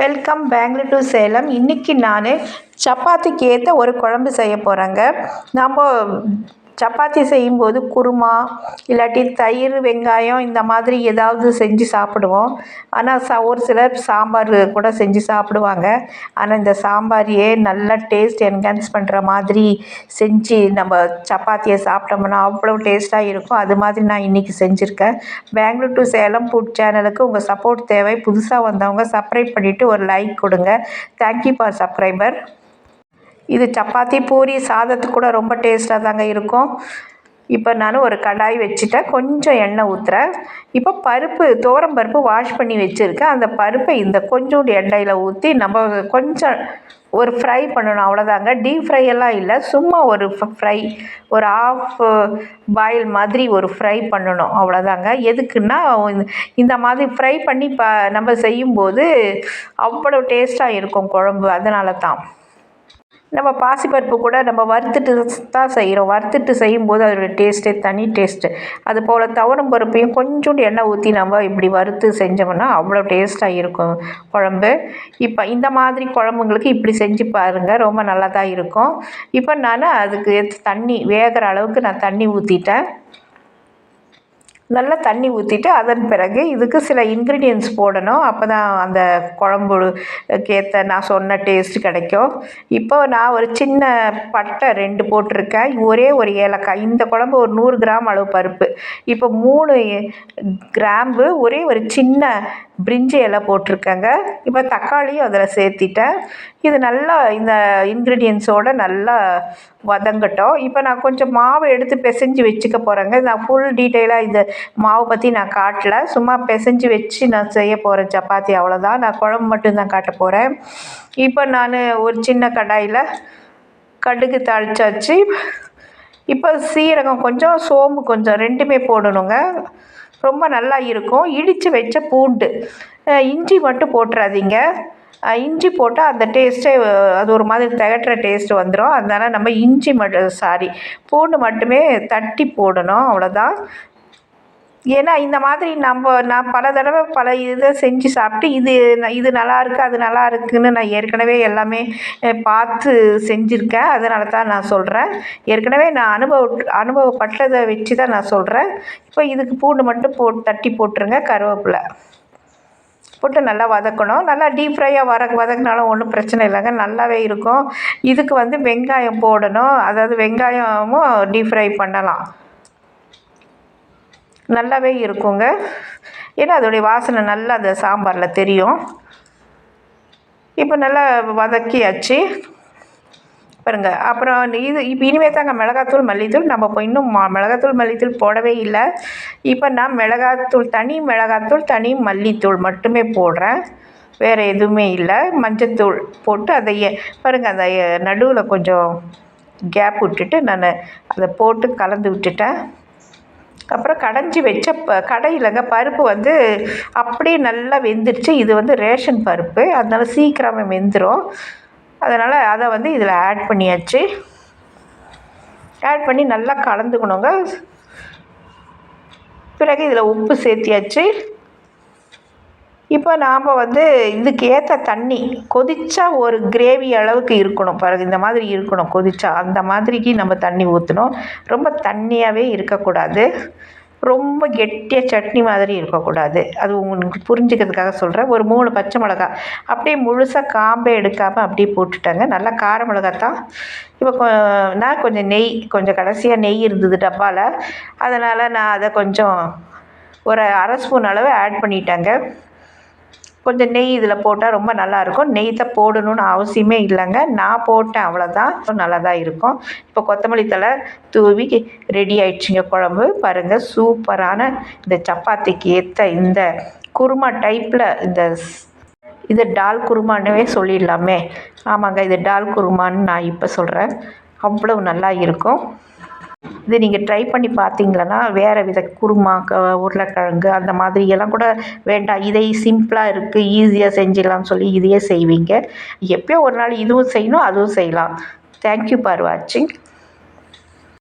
Welcome Bangalore to Salem. இன்றைக்கி நான் சப்பாத்திக்கு ஏற்ற ஒரு குழம்பு செய்ய போகிறேங்க நம்ம சப்பாத்தி செய்யும்போது குருமா இல்லாட்டி தயிர் வெங்காயம் இந்த மாதிரி ஏதாவது செஞ்சு சாப்பிடுவோம். ஆனால் ச ஒரு சிலர் சாம்பார் கூட செஞ்சு சாப்பிடுவாங்க. ஆனால் இந்த சாம்பாரையே நல்லா டேஸ்ட் என்ஹான்ஸ் பண்ணுற மாதிரி செஞ்சு நம்ம சப்பாத்தியை சாப்பிட்டோம்னா அவ்வளோ டேஸ்ட்டாக இருக்கும். அது மாதிரி நான் இன்றைக்கி செஞ்சுருக்கேன். பெங்களூர் டு சேலம் ஃபுட் சேனலுக்கு உங்கள் சப்போர்ட் தேவை. புதுசாக வந்தவங்க சப்ஸ்கிரைப் பண்ணிவிட்டு ஒரு லைக் கொடுங்க. தேங்க்யூ ஃபார் சப்ஸ்கிரைபர் இது சப்பாத்தி பூரி சாதத்துக்கு கூட ரொம்ப டேஸ்ட்டாக தாங்க இருக்கும். இப்போ நான் ஒரு கடாய் வச்சுட்டேன். கொஞ்சம் எண்ணெய் ஊற்றுறேன் இப்போ பருப்பு துவரம் பருப்பு வாஷ் பண்ணி வச்சுருக்கேன். அந்த பருப்பை இந்த கொஞ்சோண்டு எண்ணெயில் ஊற்றி நம்ம கொஞ்சம் ஒரு ஃப்ரை பண்ணணும். அவ்வளோதாங்க டீப் ஃப்ரை எல்லாம் இல்லை. சும்மா ஒரு ஃப்ரை ஒரு ஆஃப் பாயில் மாதிரி ஒரு ஃப்ரை பண்ணணும். அவ்வளோதாங்க எதுக்குன்னா இந்த மாதிரி ஃப்ரை பண்ணி ப நம்ம செய்யும்போது அவ்வளோ டேஸ்ட்டாக இருக்கும் குழம்பு. அதனால தான் நம்ம பாசிப்பருப்பு கூட நம்ம வறுத்துட்டு தான் செய்கிறோம். வறுத்துட்டு செய்யும்போது அதோடய டேஸ்ட்டே தனி டேஸ்ட்டு அது போல் துவரம் பருப்பையும் கொஞ்சோண்டு எண்ணெய் ஊற்றி நம்ம இப்படி வறுத்து செஞ்சோம்னா அவ்வளோ டேஸ்ட்டாக இருக்கும் குழம்பு. இப்போ இந்த மாதிரி குழம்புங்களுக்கு இப்படி செஞ்சு பாருங்கள் ரொம்ப நல்லா தான் இருக்கும். இப்போ நான் அதுக்கு தண்ணி வேகிற அளவுக்கு நான் தண்ணி ஊற்றிட்டேன் நல்லா தண்ணி ஊற்றிட்டு அதன் பிறகு இதுக்கு சில இன்க்ரீடியன்ஸ் போடணும். அப்போ தான் அந்த குழம்புக்கேற்ற நான் சொன்ன டேஸ்ட் கிடைக்கும். இப்போ நான் ஒரு சின்ன பட்டை ரெண்டு போட்டிருக்கேன். ஒரே ஒரு ஏலக்காய். இந்த குழம்பு ஒரு நூறு கிராம் அளவு பருப்பு. இப்போ மூணு கிராம்பு ஒரே ஒரு சின்ன பிரிஞ்சி இலை போட்டிருக்கேங்க. இப்போ தக்காளியும் அதில் சேர்த்திட்டேன். இது நல்லா இந்த இன்க்ரீடியன்ஸோடு நல்லா வதங்கட்டும். இப்போ நான் கொஞ்சம் மாவு எடுத்து பிசைஞ்சு வச்சுக்க போகிறேங்க நான் ஃபுல் டீட்டெயிலாக இந்த மாவு பற்றி நான் காட்டல. சும்மா பிசைஞ்சு வச்சு நான் செய்ய போகிறேன் சப்பாத்தி அவ்வளோதான் நான் குழம்பு மட்டும்தான் காட்ட போகிறேன் இப்போ நான் ஒரு சின்ன கடாயில் கடுகு தாளிச்சாச்சு. இப்போ சீரகம் கொஞ்சம் சோம்பு கொஞ்சம் ரெண்டுமே போடணுங்க. ரொம்ப நல்லா இருக்கும். இடித்து வச்ச பூண்டு. இஞ்சி மட்டும் போட்டுறாதீங்க. இஞ்சி போட்டால் அந்த டேஸ்ட்டே அது ஒரு மாதிரி திகட்டுற டேஸ்ட் வந்துடும் அதனால் நம்ம இஞ்சி மட்டும் சாரி பூண்டு மட்டுமே தட்டி போடணும் அவ்வளோதான் ஏன்னா இந்த மாதிரி நம்ம நான் பல தடவை பல இதை செஞ்சு சாப்பிட்டு இது இது நல்லா இருக்குது அது நல்லா இருக்குதுன்னு நான் ஏற்கனவே எல்லாமே பார்த்து செஞ்சுருக்கேன். அதனால தான் நான் சொல்கிறேன் ஏற்கனவே நான் அனுபவ அனுபவப்பட்டதை வச்சு தான் நான் சொல்கிறேன் இப்போ இதுக்கு பூண்டு மட்டும் போ தட்டி போட்டுருங்க கருவேப்பிலை. போட்டு நல்லா வதக்கணும். நல்லா டீப் ஃப்ரையாக வர வதக்கினாலும் ஒன்றும் பிரச்சனை இல்லைங்க. நல்லாவே இருக்கும். இதுக்கு வந்து வெங்காயம் போடணும். அதாவது வெங்காயமும் டீப் ஃப்ரை பண்ணலாம். நல்லாவே இருக்குங்க. ஏன்னா அதோடைய வாசனை நல்லா அந்த சாம்பாரில் தெரியும். இப்போ நல்லா வதக்கியாச்சு. பாருங்க. அப்புறம் இது இப்போ இனிமேல் தாங்க மிளகாத்தூள் மல்லித்தூள் நம்ம இப்போ இன்னும் மிளகாத்தூள் மல்லித்தூள் போடவே இல்லை. இப்போ நான் மிளகாத்தூள் தனி மிளகாத்தூள் தனி மல்லித்தூள் மட்டுமே போடுறேன். வேறு எதுவுமே இல்லை. மஞ்சத்தூள் போட்டு அதை பாருங்கள் அந்த நடுவில் கொஞ்சம் கேப் விட்டுட்டு நான் அதை போட்டு கலந்து விட்டுட்டேன். அப்புறம் கடைஞ்சி வச்ச ப கடையிலங்க பருப்பு வந்து அப்படியே நல்லா வெந்துருச்சு. இது வந்து ரேஷன் பருப்பு. அதனால் சீக்கிரமாக வெந்துடும் அதனால் அதை வந்து இதில் ஆட் பண்ணியாச்சு. ஆட் பண்ணி நல்லா கலந்துக்கணுங்க. பிறகு இதில் உப்பு சேர்த்தியாச்சு. இப்போ நாம் வந்து இதுக்கு ஏற்ற தண்ணி கொதித்தா ஒரு கிரேவி அளவுக்கு இருக்கணும். பிறகு இந்த மாதிரி இருக்கணும் கொதித்தா அந்த மாதிரிக்கு நம்ம தண்ணி ஊற்றணும் ரொம்ப தண்ணியாகவே இருக்கக்கூடாது. ரொம்ப கெட்டியாக சட்னி மாதிரி இருக்கக்கூடாது. அது உங்களுக்கு புரிஞ்சுக்கிறதுக்காக சொல்கிறேன் ஒரு மூணு பச்சை மிளகா. அப்படியே முழுசாக காம்பே எடுக்காமல் அப்படியே போட்டுட்டாங்க. நல்லா கார மிளகா தான் இப்போ நான் கொஞ்சம் நெய் கொஞ்சம் கடைசியாக நெய் இருந்தது டப்பாவில் அதனால் நான் அதை கொஞ்சம் ஒரு அரை ஸ்பூன் அளவு ஆட் பண்ணிட்டாங்க. கொஞ்சம் நெய் இதில் போட்டால் ரொம்ப நல்லாயிருக்கும் நெய் தான் போடணும்னு அவசியமே இல்லைங்க. நான் போட்டேன் அவ்வளோதான் நல்லா தான் இருக்கும். இப்போ கொத்தமல்லி தழை தூவி ரெடி ஆயிடுச்சுங்க குழம்பு. பாருங்கள் சூப்பரான இந்த சப்பாத்திக்கு ஏற்ற இந்த குருமா டைப்பில் இந்த இது டால் குருமானவே சொல்லிடலாமே. ஆமாங்க இது டால் குருமான்னு நான் இப்போ சொல்கிறேன் அவ்வளவு நல்லா இருக்கும். இது நீங்கள் ட்ரை பண்ணி பார்த்தீங்களன்னா வேறு வித குருமா க உருளைக்கிழங்கு அந்த மாதிரி எல்லாம் கூட வேண்டாம். இதை சிம்பிளாக இருக்குது ஈஸியாக செஞ்சிடலாம்னு சொல்லி இதையே செய்வீங்க. எப்போயோ ஒரு நாள் இதுவும் செய்யணும் அதுவும் செய்யலாம். தேங்க்யூ ஃபார் வாட்சிங்